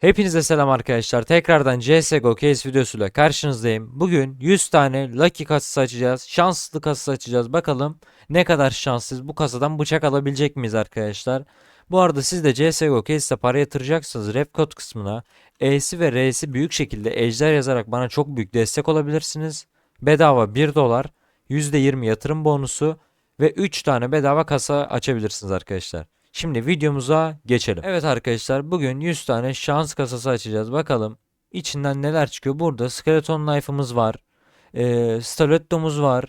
Hepinize selam arkadaşlar. Tekrardan CSGO case videosuyla karşınızdayım. Bugün 100 tane Lucky kasası açacağız. Şanslı kasası açacağız. Bakalım ne kadar şanssız bu kasadan bıçak alabilecek miyiz arkadaşlar? Bu arada siz de CSGO case'de para yatıracaksınız. Rap kod kısmına E'si ve R'si büyük şekilde ejder yazarak bana çok büyük destek olabilirsiniz. Bedava 1 dolar, %20 yatırım bonusu ve 3 tane bedava kasa açabilirsiniz arkadaşlar. Şimdi videomuza geçelim. Evet arkadaşlar bugün 100 tane şans kasası açacağız. Bakalım içinden neler çıkıyor. Burada skeleton knife'ımız var. E, stiletto'muz var.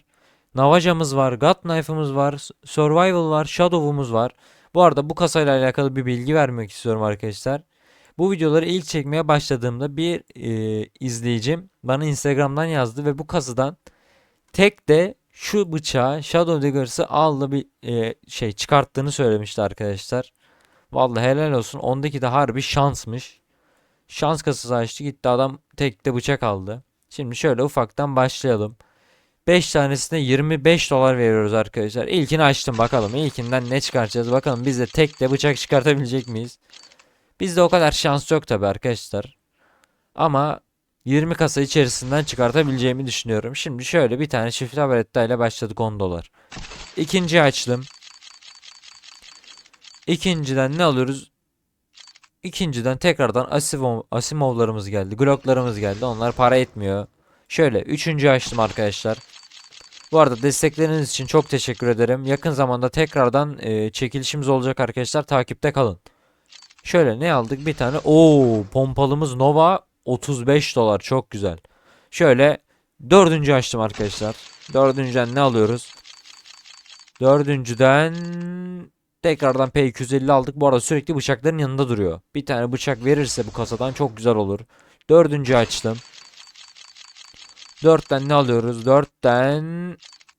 Navaja'mız var. God knife'ımız var. Survival var. Shadow'umuz var. Bu arada bu kasayla alakalı bir bilgi vermek istiyorum arkadaşlar. Bu videoları ilk çekmeye başladığımda bir e, izleyicim bana Instagram'dan yazdı ve bu kasadan tek de şu bıçağı Shadow Diggers'ı aldı bir e, şey çıkarttığını söylemişti arkadaşlar. Vallahi helal olsun. Ondaki de harbi şansmış. Şans kasası açtı gitti adam tek de bıçak aldı. Şimdi şöyle ufaktan başlayalım. 5 tanesine 25 dolar veriyoruz arkadaşlar. İlkini açtım bakalım. İlkinden ne çıkartacağız bakalım. Biz de tek de bıçak çıkartabilecek miyiz? Bizde o kadar şans yok tabi arkadaşlar. Ama 20 kasa içerisinden çıkartabileceğimi düşünüyorum. Şimdi şöyle bir tane çift tabletta ile başladık 10 dolar. İkinci açtım. İkinciden ne alıyoruz? İkinciden tekrardan Asimov, Asimov'larımız geldi. Glock'larımız geldi. Onlar para etmiyor. Şöyle üçüncü açtım arkadaşlar. Bu arada destekleriniz için çok teşekkür ederim. Yakın zamanda tekrardan e, çekilişimiz olacak arkadaşlar. Takipte kalın. Şöyle ne aldık? Bir tane. Oo, pompalımız Nova 35 dolar. Çok güzel. Şöyle dördüncü açtım arkadaşlar. Dördüncüden ne alıyoruz? Dördüncüden tekrardan P250 aldık. Bu arada sürekli bıçakların yanında duruyor. Bir tane bıçak verirse bu kasadan çok güzel olur. Dördüncü açtım. Dörtten ne alıyoruz? Dörtten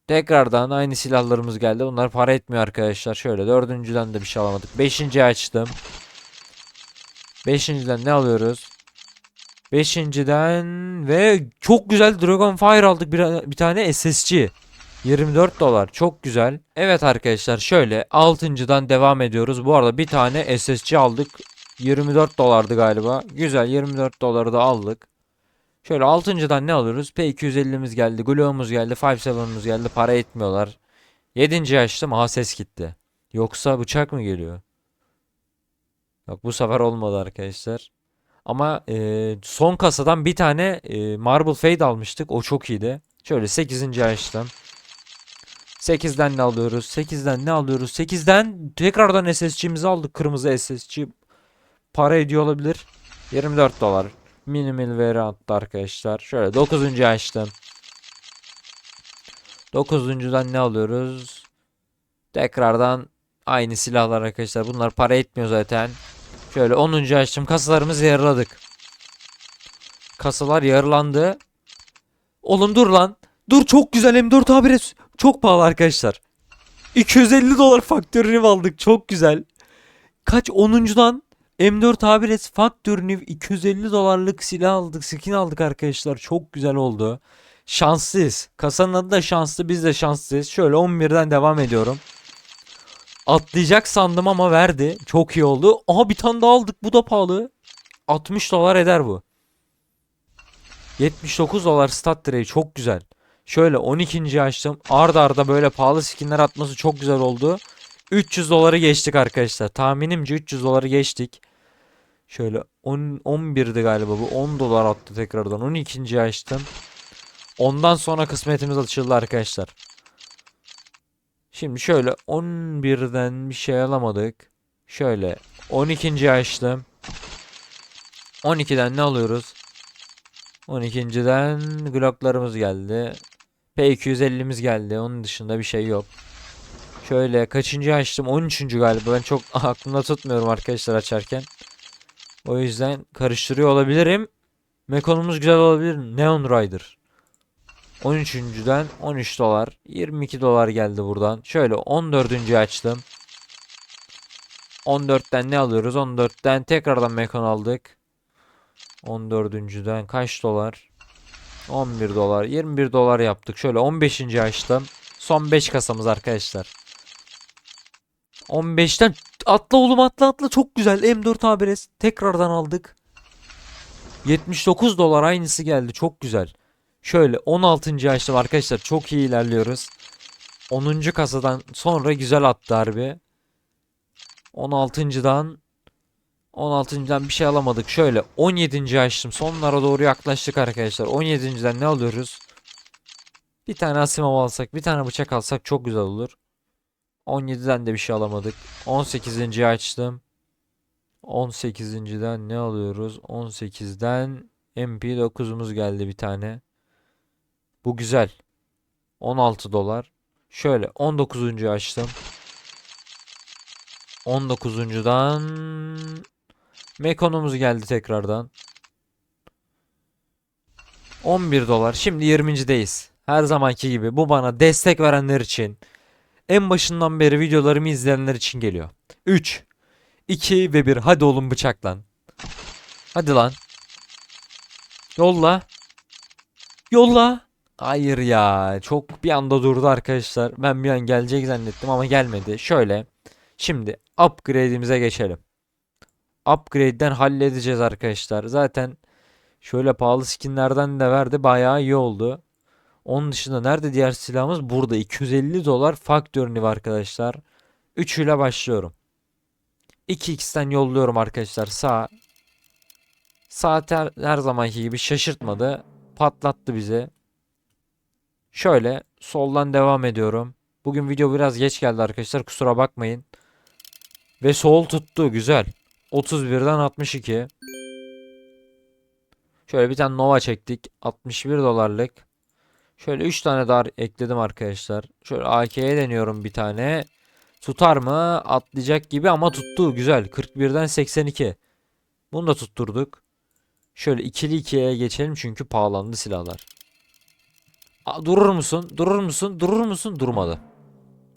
tekrardan aynı silahlarımız geldi. Bunlar para etmiyor arkadaşlar. Şöyle dördüncüden de bir şey alamadık. Beşinci açtım. Beşinciden ne alıyoruz? Beşinciden ve çok güzel Dragonfire aldık bir, bir tane SSC. 24 dolar çok güzel. Evet arkadaşlar şöyle 6.dan devam ediyoruz. Bu arada bir tane SSC aldık. 24 dolardı galiba. Güzel 24 doları da aldık. Şöyle 6.dan ne alıyoruz? P250'miz geldi. Glow'umuz geldi. 5.7'ımız geldi. Para etmiyorlar. 7. açtım. Aha ses gitti. Yoksa bıçak mı geliyor? Yok bu sefer olmadı arkadaşlar. Ama e, son kasadan bir tane e, Marble Fade almıştık. O çok iyiydi. Şöyle 8. açtım. 8'den ne alıyoruz? 8'den ne alıyoruz? 8'den tekrardan SSC'mizi aldık. Kırmızı SSC para ediyor olabilir. 24 dolar. Minimal veri arkadaşlar. Şöyle 9. açtım. 9.dan ne alıyoruz? Tekrardan aynı silahlar arkadaşlar. Bunlar para etmiyor zaten. Şöyle 10. açtım. Kasalarımızı yarıladık. Kasalar yarılandı. Oğlum dur lan. Dur çok güzel M4 A1S. Çok pahalı arkadaşlar. 250 dolar faktörünü aldık. Çok güzel. Kaç 10.dan M4 A1S faktörünü 250 dolarlık silah aldık. Skin aldık arkadaşlar. Çok güzel oldu. Şanslıyız. Kasanın adı da şanslı. Biz de şanslıyız. Şöyle 11'den devam ediyorum. Atlayacak sandım ama verdi. Çok iyi oldu. Aha bir tane daha aldık. Bu da pahalı. 60 dolar eder bu. 79 dolar stat direği çok güzel. Şöyle 12. açtım. Arda arda böyle pahalı skinler atması çok güzel oldu. 300 doları geçtik arkadaşlar. Tahminimce 300 doları geçtik. Şöyle 10, 11'di galiba bu. 10 dolar attı tekrardan. 12. açtım. Ondan sonra kısmetimiz açıldı arkadaşlar. Şimdi şöyle 11'den bir şey alamadık. Şöyle 12. açtım. 12'den ne alıyoruz? 12.den Glock'larımız geldi. P250'miz geldi. Onun dışında bir şey yok. Şöyle kaçıncı açtım? 13. galiba. Ben çok aklımda tutmuyorum arkadaşlar açarken. O yüzden karıştırıyor olabilirim. Mekonumuz güzel olabilir. Neon Rider. 13.den 13 dolar. 22 dolar geldi buradan. Şöyle 14. açtım. 14'ten ne alıyoruz? 14'ten tekrardan mekon aldık. 14.den kaç dolar? 11 dolar. 21 dolar yaptık. Şöyle 15. açtım. Son 5 kasamız arkadaşlar. 15'ten atla oğlum atla atla çok güzel. M4 ABS tekrardan aldık. 79 dolar aynısı geldi. Çok güzel. Şöyle 16. açtım arkadaşlar. Çok iyi ilerliyoruz. 10. kasadan sonra güzel attı harbi. 16.dan 16.dan bir şey alamadık. Şöyle 17. açtım. Sonlara doğru yaklaştık arkadaşlar. 17.den ne alıyoruz? Bir tane asimov alsak, bir tane bıçak alsak çok güzel olur. 17'den de bir şey alamadık. 18. açtım. 18.den ne alıyoruz? 18'den MP9'umuz geldi bir tane. Bu güzel. 16 dolar. Şöyle 19. açtım. 19'uncudan Mekonumuz geldi tekrardan. 11 dolar. Şimdi 20.deyiz. Her zamanki gibi bu bana destek verenler için en başından beri videolarımı izleyenler için geliyor. 3 2 ve 1 hadi oğlum bıçaklan. Hadi lan. Yolla. Yolla. Hayır ya. Çok bir anda durdu arkadaşlar. Ben bir an gelecek zannettim ama gelmedi. Şöyle. Şimdi upgrade'imize geçelim. Upgrade'den halledeceğiz arkadaşlar. Zaten şöyle pahalı skinlerden de verdi. Bayağı iyi oldu. Onun dışında nerede diğer silahımız? Burada 250 dolar var arkadaşlar. Üçüyle başlıyorum. 2x'ten yolluyorum arkadaşlar. Sağ. Saat her, her zamanki gibi şaşırtmadı. Patlattı bizi. Şöyle soldan devam ediyorum. Bugün video biraz geç geldi arkadaşlar. Kusura bakmayın. Ve sol tuttu. Güzel. 31'den 62. Şöyle bir tane Nova çektik. 61 dolarlık. Şöyle 3 tane daha ekledim arkadaşlar. Şöyle AK'ye deniyorum bir tane. Tutar mı? Atlayacak gibi ama tuttu. Güzel. 41'den 82. Bunu da tutturduk. Şöyle ikili ikiye geçelim çünkü pahalandı silahlar. Durur musun? Durur musun? Durur musun? Durmadı.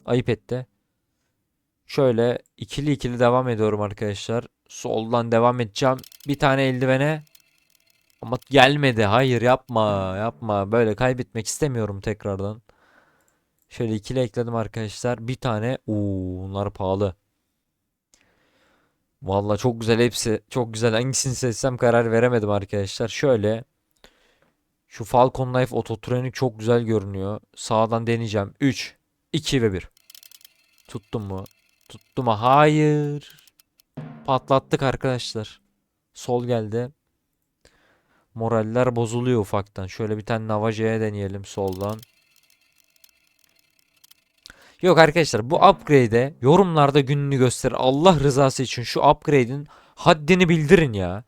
Ayıp etti. Şöyle ikili ikili devam ediyorum arkadaşlar. Soldan devam edeceğim. Bir tane eldivene. Ama gelmedi. Hayır yapma. Yapma. Böyle kaybetmek istemiyorum tekrardan. Şöyle ikili ekledim arkadaşlar. Bir tane. Uuu bunlar pahalı. Vallahi çok güzel hepsi. Çok güzel. Hangisini seçsem karar veremedim arkadaşlar. Şöyle. Şu Falcon Knife Autotronic çok güzel görünüyor. Sağdan deneyeceğim. 3, 2 ve 1. Tuttum mu? Tuttum mu? Hayır. Patlattık arkadaşlar. Sol geldi. Moraller bozuluyor ufaktan. Şöyle bir tane Navaja'ya deneyelim soldan. Yok arkadaşlar bu upgrade'e yorumlarda gününü gösterin. Allah rızası için şu upgrade'in haddini bildirin ya.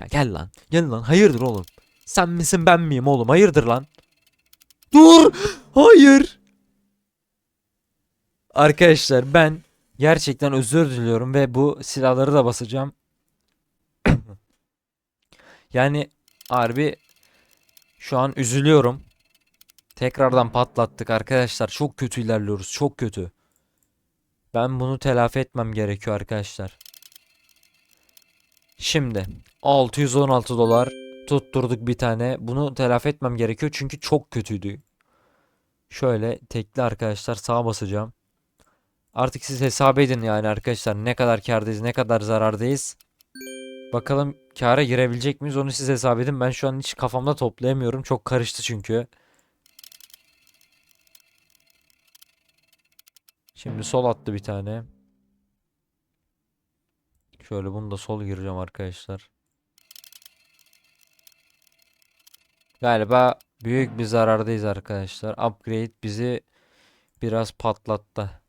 Ya gel lan. Gel lan. Hayırdır oğlum? Sen misin ben miyim oğlum? Hayırdır lan? Dur. Hayır. Arkadaşlar ben gerçekten özür diliyorum ve bu silahları da basacağım. yani harbi şu an üzülüyorum. Tekrardan patlattık arkadaşlar. Çok kötü ilerliyoruz. Çok kötü. Ben bunu telafi etmem gerekiyor arkadaşlar. Şimdi 616 dolar tutturduk bir tane. Bunu telafi etmem gerekiyor çünkü çok kötüydü. Şöyle tekli arkadaşlar sağa basacağım. Artık siz hesap edin yani arkadaşlar ne kadar kârdayız ne kadar zarardayız. Bakalım kâra girebilecek miyiz onu siz hesap edin. Ben şu an hiç kafamda toplayamıyorum. Çok karıştı çünkü. Şimdi sol attı bir tane. Şöyle bunu da sol gireceğim arkadaşlar. Galiba büyük bir zarardayız arkadaşlar. Upgrade bizi biraz patlattı.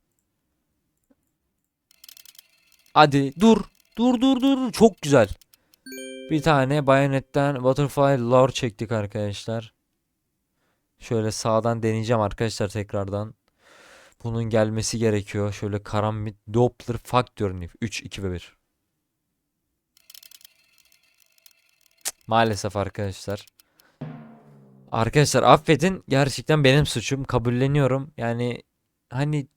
Hadi dur. Dur dur dur. Çok güzel. Bir tane bayonetten butterfly lore çektik arkadaşlar. Şöyle sağdan deneyeceğim arkadaşlar tekrardan. Bunun gelmesi gerekiyor. Şöyle karambit Doppler Factory 3 2 ve 1. Maalesef arkadaşlar. Arkadaşlar affedin. Gerçekten benim suçum. Kabulleniyorum. Yani hani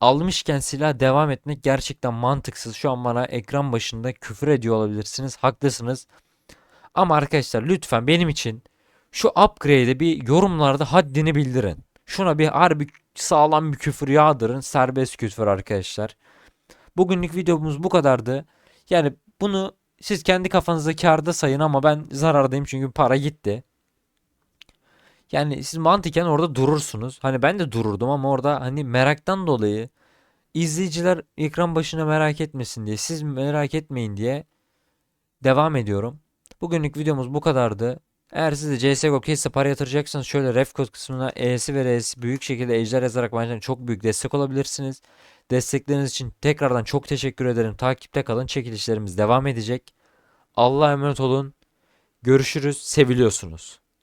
almışken silah devam etmek gerçekten mantıksız. Şu an bana ekran başında küfür ediyor olabilirsiniz. Haklısınız. Ama arkadaşlar lütfen benim için şu upgrade'e bir yorumlarda haddini bildirin. Şuna bir harbi sağlam bir küfür yağdırın. Serbest küfür arkadaşlar. Bugünlük videomuz bu kadardı. Yani bunu siz kendi kafanızda kârda sayın ama ben zarardayım çünkü para gitti. Yani siz mantıken orada durursunuz. Hani ben de dururdum ama orada hani meraktan dolayı izleyiciler ekran başına merak etmesin diye, siz merak etmeyin diye devam ediyorum. Bugünlük videomuz bu kadardı. Eğer siz de CSGO case'e para yatıracaksanız şöyle ref kod kısmına E'si ve R'si büyük şekilde ejder yazarak bence çok büyük destek olabilirsiniz. Destekleriniz için tekrardan çok teşekkür ederim. Takipte kalın. Çekilişlerimiz devam edecek. Allah'a emanet olun. Görüşürüz. Seviliyorsunuz.